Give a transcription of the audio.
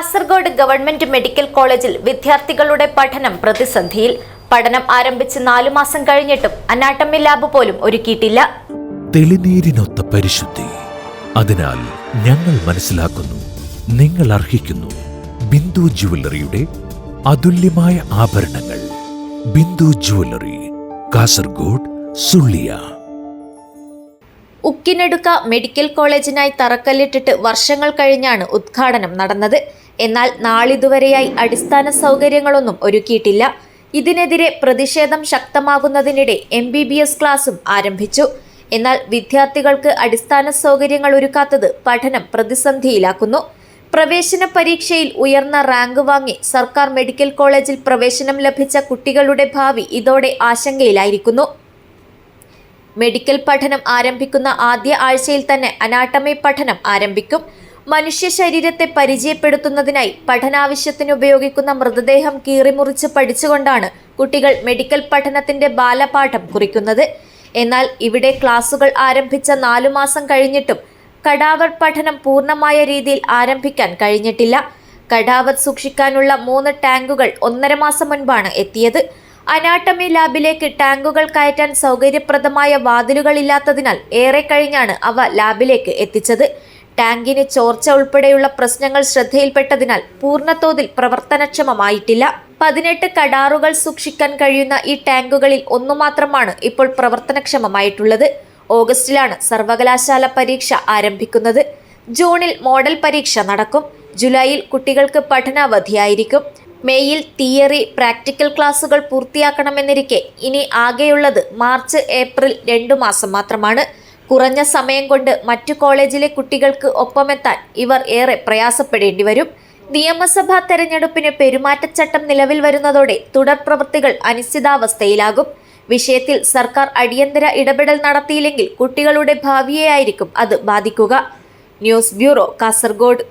Kasaragod government medical കോളേജിൽ വിദ്യാർത്ഥികളുടെ പഠനം പ്രതിസന്ധിയിൽ. പഠനം ആരംഭിച്ച് നാലു മാസം കഴിഞ്ഞിട്ടും അനാട്ടമി ലാബ് പോലും ഒരുക്കിയിട്ടില്ല. തെളിനീരിനൊത്ത പരിശുദ്ധി. അതിനാൽ ഞങ്ങൾ മനസ്സിലാക്കുന്നു നിങ്ങൾ അർഹിക്കുന്നു ബിന്ദു ജുവല്ലറിയുടെ അതുല്യമായ ആഭരണങ്ങൾ. ബിന്ദു ജുവല്ലറി കാസർഗോഡ് സുള്ളിയ ഉക്കിനെടുക്ക മെഡിക്കൽ കോളേജിനായി തറക്കല്ലിട്ടിട്ട് വർഷങ്ങൾ കഴിഞ്ഞാണ് ഉദ്ഘാടനം നടന്നത്. എന്നാൽ നാളിതുവരെയായി അടിസ്ഥാന സൗകര്യങ്ങളൊന്നും ഒരുക്കിയിട്ടില്ല. ഇതിനെതിരെ പ്രതിഷേധം ശക്തമാകുന്നതിനിടെ എം ബി ബി എസ് ക്ലാസും ആരംഭിച്ചു. എന്നാൽ വിദ്യാർത്ഥികൾക്ക് അടിസ്ഥാന സൗകര്യങ്ങൾ ഒരുക്കാത്തത് പഠനം പ്രതിസന്ധിയിലാക്കുന്നു. പ്രവേശന പരീക്ഷയിൽ ഉയർന്ന റാങ്ക് വാങ്ങി സർക്കാർ മെഡിക്കൽ കോളേജിൽ പ്രവേശനം ലഭിച്ച കുട്ടികളുടെ ഭാവി ഇതോടെ ആശങ്കയിലായിരിക്കുന്നു. മെഡിക്കൽ പഠനം ആരംഭിക്കുന്ന ആദ്യ ആഴ്ചയിൽ തന്നെ അനാട്ടമി പഠനം ആരംഭിക്കും. മനുഷ്യ ശരീരത്തെ പരിചയപ്പെടുത്തുന്നതിനായി പഠനാവശ്യത്തിന് ഉപയോഗിക്കുന്ന മൃതദേഹം കീറിമുറിച്ച് പഠിച്ചുകൊണ്ടാണ് കുട്ടികൾ മെഡിക്കൽ പഠനത്തിന്റെ ബാലപാഠം കുറിക്കുന്നത്. എന്നാൽ ഇവിടെ ക്ലാസുകൾ ആരംഭിച്ച നാലു മാസം കഴിഞ്ഞിട്ടും കടാവർ പഠനം പൂർണമായ രീതിയിൽ ആരംഭിക്കാൻ കഴിഞ്ഞിട്ടില്ല. കടാവർ സൂക്ഷിക്കാനുള്ള മൂന്ന് ടാങ്കുകൾ ഒന്നര മാസം മുൻപാണ് എത്തിയത്. അനാട്ടമി ലാബിലേക്ക് ടാങ്കുകൾ കയറ്റാൻ സൗകര്യപ്രദമായ വാതിലുകളില്ലാത്തതിനാൽ ഏറെ കഴിഞ്ഞാണ് അവ ലാബിലേക്ക് എത്തിച്ചത്. ടാങ്കിന് ചോർച്ച ഉൾപ്പെടെയുള്ള പ്രശ്നങ്ങൾ ശ്രദ്ധയിൽപ്പെട്ടതിനാൽ പൂർണതോതിൽ പ്രവർത്തനക്ഷമമായിട്ടില്ല. പതിനെട്ട് കടാറുകൾ സൂക്ഷിക്കാൻ കഴിയുന്ന ഈ ടാങ്കുകളിൽ ഒന്നു മാത്രമാണ് ഇപ്പോൾ പ്രവർത്തനക്ഷമമായിട്ടുള്ളത്. ഓഗസ്റ്റിലാണ് സർവകലാശാല പരീക്ഷ ആരംഭിക്കുന്നത്. ജൂണിൽ മോഡൽ പരീക്ഷ നടക്കും. ജൂലൈയിൽ കുട്ടികൾക്ക് പഠനാവധിയായിരിക്കും. മെയ്യിൽ തിയറി പ്രാക്ടിക്കൽ ക്ലാസുകൾ പൂർത്തിയാക്കണമെന്നിരിക്കെ ഇനി ആകെയുള്ളത് മാർച്ച് ഏപ്രിൽ രണ്ടു മാസം മാത്രമാണ്. കുറഞ്ഞ സമയം കൊണ്ട് മറ്റു കോളേജിലെ കുട്ടികൾക്ക് ഒപ്പമെത്താൻ ഇവർ ഏറെ പ്രയാസപ്പെടേണ്ടി വരും. നിയമസഭാ തെരഞ്ഞെടുപ്പിന് പെരുമാറ്റച്ചട്ടം നിലവിൽ വരുന്നതോടെ തുടർ പ്രവൃത്തികൾ അനിശ്ചിതാവസ്ഥയിലാകും. വിഷയത്തിൽ സർക്കാർ അടിയന്തര ഇടപെടൽ നടത്തിയില്ലെങ്കിൽ കുട്ടികളുടെ ഭാവിയെയായിരിക്കും അത് ബാധിക്കുക. News bureau Kasaragod.